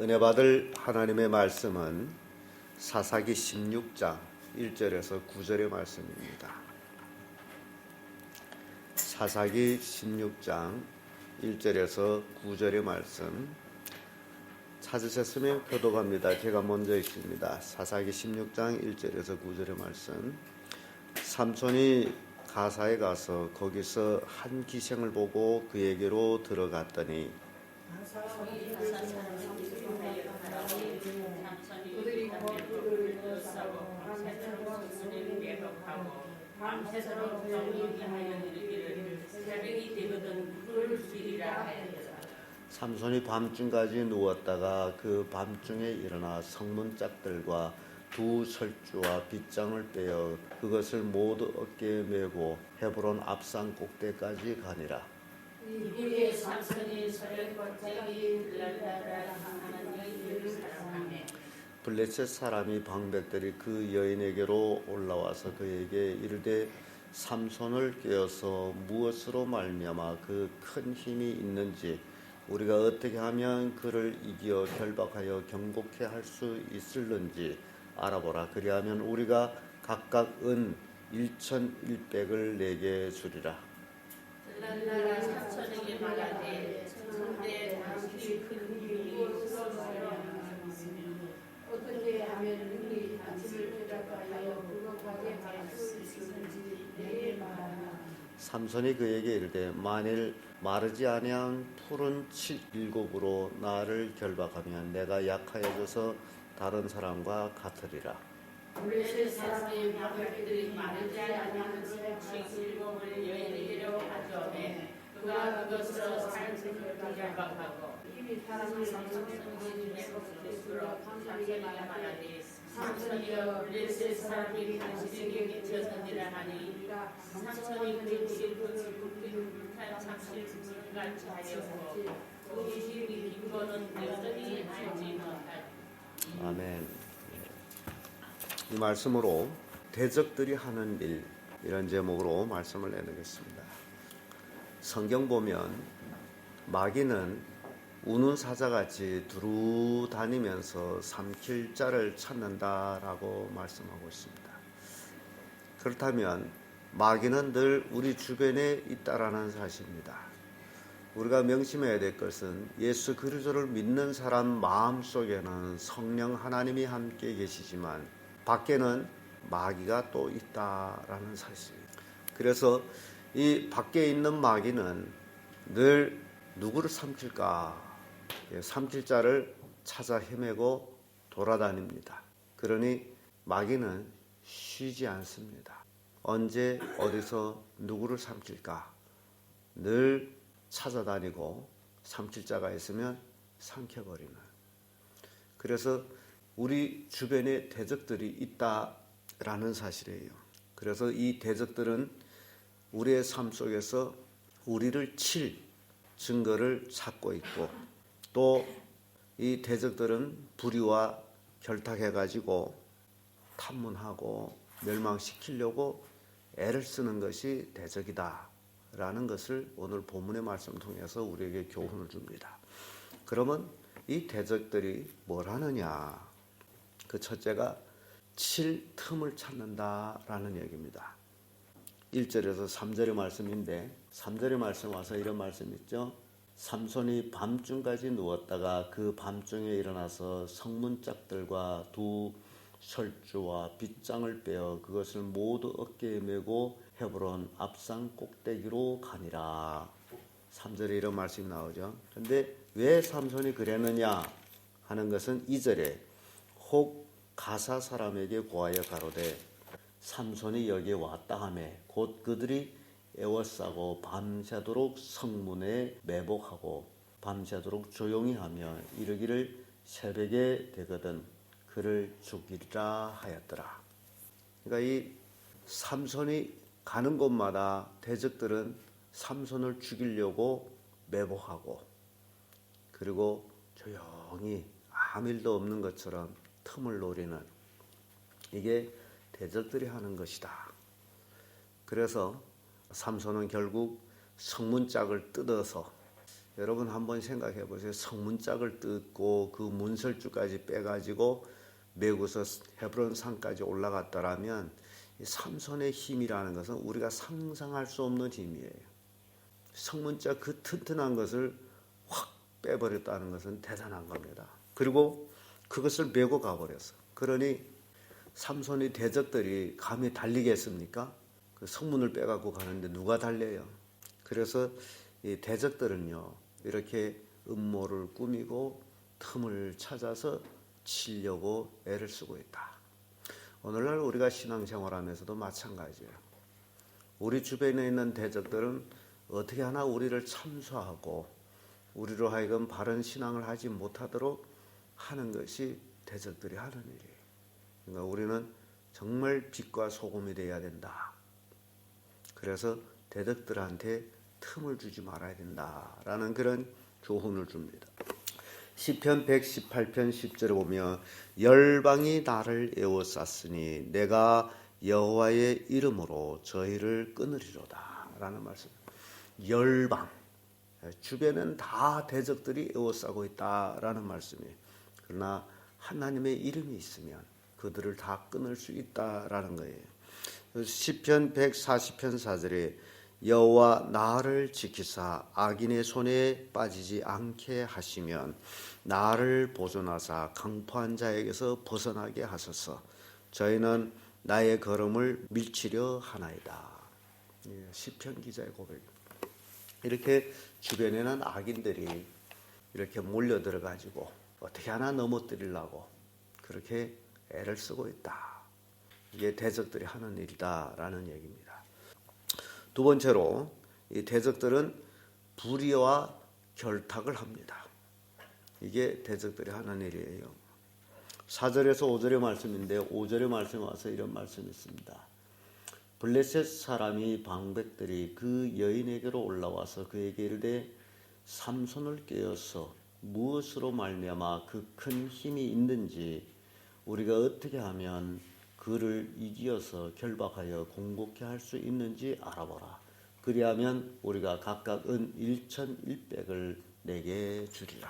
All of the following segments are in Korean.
은혜 받을 하나님의 말씀은 사사기 16장 1절에서 9절의 말씀입니다. 사사기 16장 1절에서 9절의 말씀 찾으셨으면 교독합니다. 제가 먼저 읽습니다. 사사기 16장 1절에서 9절의 말씀 삼손이 가사에 가서 거기서 한 기생을 보고 그에게로 들어갔더니 삼손이 밤중까지 누웠다가 그 밤중에 일어나 성문짝들과 두 설주와 빗장을 빼어 그것을 모두 어깨에 메고 헤브론 앞산 꼭대까지 가니라. 블레셋 사람이 방백들이 그 여인에게로 올라와서 그에게 이르되 삼손을 깨어서 무엇으로 말미암아 그 큰 힘이 있는지 우리가 어떻게 하면 그를 이겨 결박하여 경고케 할수 있을는지 알아보라. 그리하면 우리가 각각 은 1,100을 내게 주리라 말하라. 삼손이 그에게 이르되 만일 마르지 아니한 푸른 칠일곱으로 나를 결박하면 내가 약하여져서 다른 사람과 같으리라. 하니 삼손이 그 아멘. 이 말씀으로 대적들이 하는 일 이런 제목으로 말씀을 내놓겠습니다. 성경 보면 마귀는 우는 사자같이 두루 다니면서 삼킬 자를 찾는다라고 말씀하고 있습니다. 그렇다면 마귀는 늘 우리 주변에 있다라는 사실입니다. 우리가 명심해야 될 것은 예수 그리스도를 믿는 사람 마음 속에는 성령 하나님이 함께 계시지만 밖에는 마귀가 또 있다라는 사실입니다. 그래서 이 밖에 있는 마귀는 늘 누구를 삼킬까? 예, 삼킬 자를 찾아 헤매고 돌아다닙니다. 그러니 마귀는 쉬지 않습니다. 언제 어디서 누구를 삼킬까? 늘 찾아다니고 삼킬 자가 있으면 삼켜버리는. 그래서 우리 주변에 대적들이 있다라는 사실이에요. 그래서 이 대적들은 우리의 삶 속에서 우리를 칠 증거를 찾고 있고 또 이 대적들은 불의와 결탁해가지고 탐문하고 멸망시키려고 애를 쓰는 것이 대적이다. 라는 것을 오늘 본문의 말씀 통해서 우리에게 교훈을 줍니다. 그러면 이 대적들이 뭘 하느냐? 그 첫째가 칠 틈을 찾는다라는 얘기입니다. 1절에서 3절의 말씀인데 3절의 말씀 와서 이런 말씀 있죠. 삼손이 밤중까지 누웠다가 그 밤중에 일어나서 성문짝들과 두 설주와 빗장을 빼어 그것을 모두 어깨에 메고 헤브론 앞산 꼭대기로 가니라. 3절에 이런 말씀이 나오죠. 근데 왜 삼손이 그랬느냐 하는 것은 2절에 혹 가사 사람에게 고하여 가로되 삼손이 여기에 왔다 하매 곧 그들이 애워싸고 밤새도록 성문에 매복하고 밤새도록 조용히 하며 이르기를 새벽에 되거든 그를 죽이리라 하였더라. 그러니까 이 삼손이 가는 곳마다 대적들은 삼손을 죽이려고 매복하고 그리고 조용히 아무 일도 없는 것처럼 틈을 노리는 이게 대적들이 하는 것이다. 그래서 삼손은 결국 성문짝을 뜯어서 여러분 한번 생각해 보세요. 성문짝을 뜯고 그 문설주까지 빼가지고 메고서 헤브론 산까지 올라갔다라면 이 삼손의 힘이라는 것은 우리가 상상할 수 없는 힘이에요. 성문짝 그 튼튼한 것을 확 빼버렸다는 것은 대단한 겁니다. 그리고 그것을 메고 가버렸어. 그러니 삼손이 대적들이 감히 달리겠습니까? 그 성문을 빼갖고 가는데 누가 달려요? 그래서 이 대적들은요 이렇게 음모를 꾸미고 틈을 찾아서 치려고 애를 쓰고 있다. 오늘날 우리가 신앙생활하면서도 마찬가지예요. 우리 주변에 있는 대적들은 어떻게 하나 우리를 참소하고 우리로 하여금 바른 신앙을 하지 못하도록 하는 것이 대적들이 하는 일이에요. 그러니까 우리는 정말 빛과 소금이 되어야 된다. 그래서 대적들한테 틈을 주지 말아야 된다라는 그런 교훈을 줍니다. 시편 118편 10절에 보면 열방이 나를 에워쌌으니 내가 여호와의 이름으로 저희를 끊으리로다라는 말씀. 열방 주변은 다 대적들이 에워싸고 있다라는 말씀이에요. 그러나 하나님의 이름이 있으면 그들을 다 끊을 수 있다라는 거예요. 시편 140편 4절에 여호와 나를 지키사 악인의 손에 빠지지 않게 하시면 나를 보존하사 강포한 자에게서 벗어나게 하소서. 저희는 나의 걸음을 밀치려 하나이다. 예, 시편 기자의 고백. 이렇게 주변에는 악인들이 이렇게 몰려 들어가지고 어떻게 하나 넘어뜨리려고 그렇게 애를 쓰고 있다. 이게 대적들이 하는 일이다라는 얘기입니다. 두 번째로 이 대적들은 불의와 결탁을 합니다. 이게 대적들이 하는 일이에요. 4절에서 5절의 말씀인데 5절의 말씀에 와서 이런 말씀이 있습니다. 블레셋 사람이 방백들이 그 여인에게로 올라와서 그에게 이르되 삼손을 깨어서 무엇으로 말미암아 그 큰 힘이 있는지 우리가 어떻게 하면 그를 이기어서 결박하여 공복케 할 수 있는지 알아보라. 그리하면 우리가 각각 은 1,100을 내게 주리라.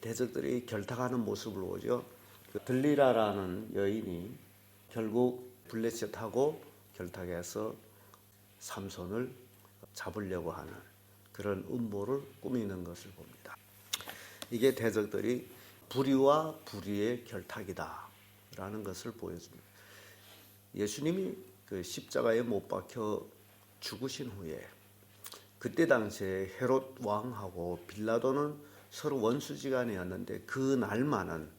대적들이 결탁하는 모습을 보죠. 그 들리라라는 여인이 결국 블레셋하고 결탁해서 삼손을 잡으려고 하는 그런 음모를 꾸미는 것을 봅니다. 이게 대적들이 불의와 불의의 결탁이다라는 것을 보여줍니다. 예수님이 그 십자가에 못 박혀 죽으신 후에 그때 당시에 헤롯 왕하고 빌라도는 서로 원수지간이었는데 그 날만은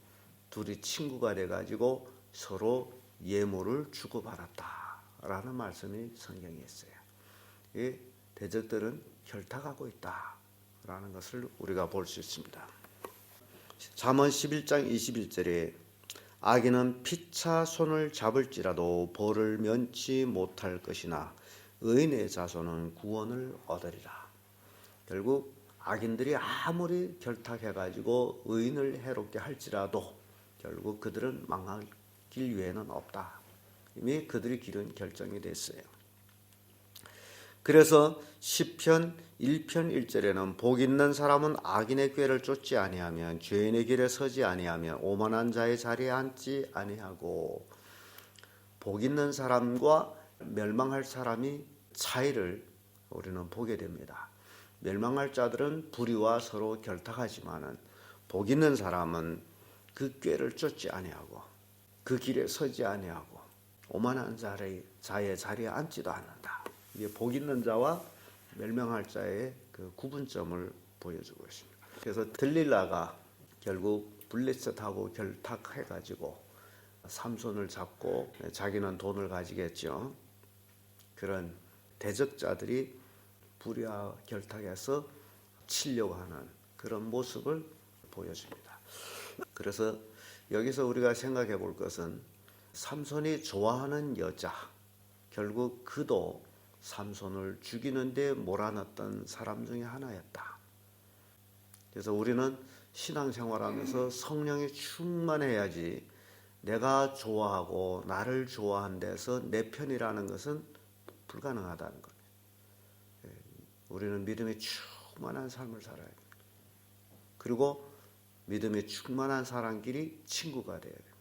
둘이 친구가 돼가지고 서로 예물을 주고받았다라는 말씀이 성경에 있어요. 이 대적들은 결탁하고 있다라는 것을 우리가 볼 수 있습니다. 잠언 11장 21절에 악인은 피차 손을 잡을지라도 벌을 면치 못할 것이나 의인의 자손은 구원을 얻으리라. 결국 악인들이 아무리 결탁해 가지고 의인을 해롭게 할지라도 결국 그들은 망할 길 외에는 없다. 이미 그들의 길은 결정이 됐어요. 그래서 시편 1편 1절에는 복 있는 사람은 악인의 꾀를 쫓지 아니하면 죄인의 길에 서지 아니하면 오만한 자의 자리에 앉지 아니하고 복 있는 사람과 멸망할 사람이 차이를 우리는 보게 됩니다. 멸망할 자들은 불의와 서로 결탁하지만은 복 있는 사람은 그 꾀를 쫓지 아니하고 그 길에 서지 아니하고 오만한 자의 자의 자리에 앉지도 않는다. 이게 복 있는 자와 멸망할 자의 그 구분점을 보여주고 있습니다. 그래서 들릴라가 결국 블레셋하고 결탁해가지고 삼손을 잡고 자기는 돈을 가지겠죠. 그런 대적자들이 불의와 결탁해서 치려고 하는 그런 모습을 보여줍니다. 그래서 여기서 우리가 생각해 볼 것은 삼손이 좋아하는 여자 결국 그도 삼손을 죽이는데 몰아넣었던 사람 중에 하나였다. 그래서 우리는 신앙생활하면서 성령이 충만해야지 내가 좋아하고 나를 좋아한 데서 내 편이라는 것은 불가능하다는 거예요. 우리는 믿음이 충만한 삶을 살아야 됩니다. 그리고 믿음이 충만한 사람끼리 친구가 돼야 됩니다.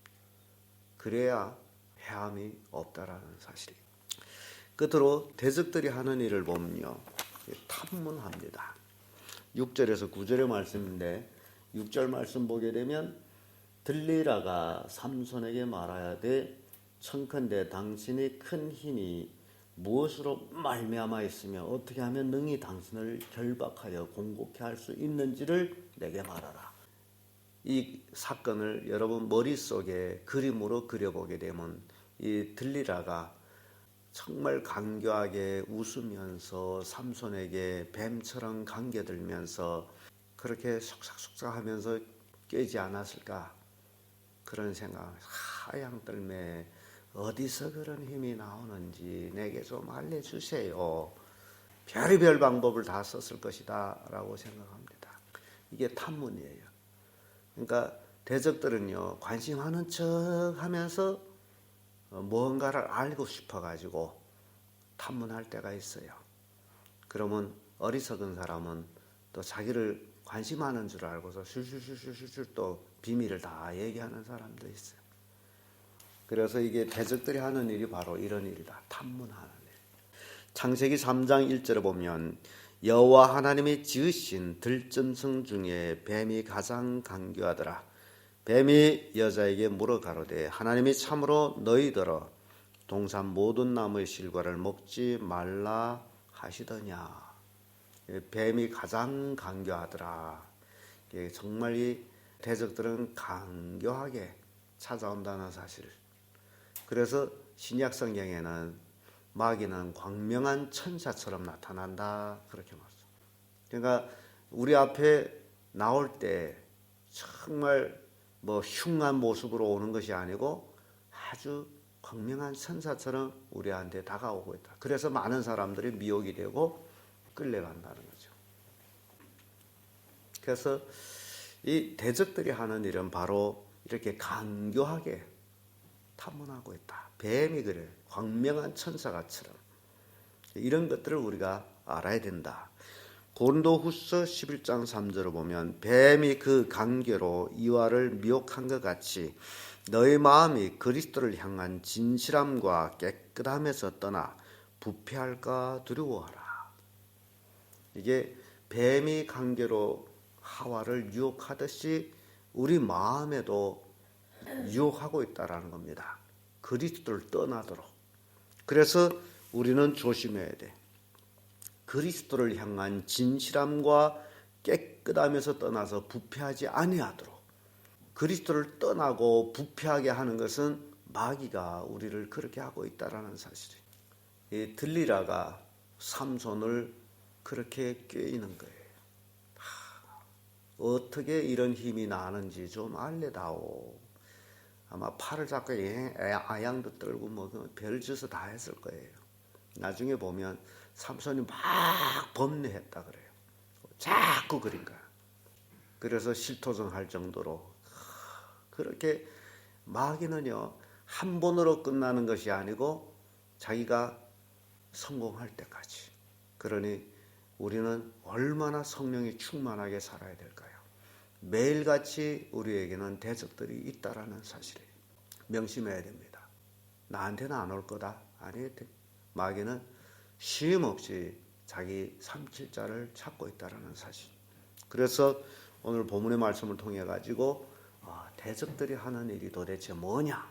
그래야 해함이 없다라는 사실이에요. 끝으로 대적들이 하는 일을 보면요. 탐문합니다. 6절에서 9절의 말씀인데 6절 말씀 보게 되면 들리라가 삼손에게 말하야 돼 청컨대 당신이 큰 힘이 무엇으로 말미암아 있으며 어떻게 하면 능히 당신을 결박하여 공곡해 할수 있는지를 내게 말하라. 이 사건을 여러분 머릿속에 그림으로 그려보게 되면 이 들리라가 정말 간교하게 웃으면서 삼손에게 뱀처럼 감겨들면서 그렇게 속삭속삭 하면서 깨지 않았을까? 그런 생각 하양 뜰매 어디서 그런 힘이 나오는지 내게 좀 알려주세요. 별의별 방법을 다 썼을 것이다 라고 생각합니다. 이게 탐문이에요. 그러니까 대적들은요 관심하는 척 하면서 어, 무언가를 알고 싶어 가지고 탐문할 때가 있어요. 그러면 어리석은 사람은 또 자기를 관심하는 줄 알고서 슐슐슐슐슐 또 비밀을 다 얘기하는 사람도 있어요. 그래서 이게 대적들이 하는 일이 바로 이런 일이다. 탐문하는 일. 창세기 3장 1절에 보면 여호와 하나님이 지으신 들짐승 중에 뱀이 가장 강교하더라. 뱀이 여자에게 물어 가로되 하나님이 참으로 너희더러 동산 모든 나무의 실과를 먹지 말라 하시더냐. 뱀이 가장 강교하더라. 이게 정말 이 대적들은 강교하게 찾아온다는 사실. 그래서 신약 성경에는 마귀는 광명한 천사처럼 나타난다 그렇게 말씀. 그러니까 우리 앞에 나올 때 정말 뭐 흉한 모습으로 오는 것이 아니고 아주 광명한 천사처럼 우리한테 다가오고 있다. 그래서 많은 사람들이 미혹이 되고 끌려간다는 거죠. 그래서 이 대적들이 하는 일은 바로 이렇게 강교하게 탐문하고 있다. 뱀이 그래. 광명한 천사가처럼. 이런 것들을 우리가 알아야 된다. 고린도후서 11장 3절을 보면 뱀이 그 관계로 이와를 미혹한 것 같이 너희 마음이 그리스도를 향한 진실함과 깨끗함에서 떠나 부패할까 두려워하라. 이게 뱀이 관계로 하와를 유혹하듯이 우리 마음에도 유혹하고 있다라는 겁니다. 그리스도를 떠나도록. 그래서 우리는 조심해야 돼. 그리스도를 향한 진실함과 깨끗함에서 떠나서 부패하지 아니하도록 그리스도를 떠나고 부패하게 하는 것은 마귀가 우리를 그렇게 하고 있다라는 사실이. 이 들리라가 삼손을 그렇게 꿰이는 거예요. 하, 어떻게 이런 힘이 나는지 좀 알려다오. 아마 팔을 잡고 예, 아양도 떨고 뭐 별짓을 다 했을 거예요. 나중에 보면 삼손이 막 범례했다 그래요. 자꾸 그린 거야. 그래서 실토성할 정도로 그렇게 마귀는요 한 번으로 끝나는 것이 아니고 자기가 성공할 때까지. 그러니 우리는 얼마나 성령이 충만하게 살아야 될까요? 매일같이 우리에게는 대적들이 있다라는 사실이에요. 명심해야 됩니다. 나한테는 안 올 거다. 아니, 마귀는 쉼 없이 자기 삼킬 자를 찾고 있다라는 사실. 그래서 오늘 본문의 말씀을 통해 가지고 아, 대적들이 하는 일이 도대체 뭐냐?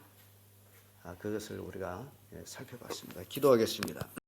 아, 그것을 우리가 예, 살펴봤습니다. 기도하겠습니다.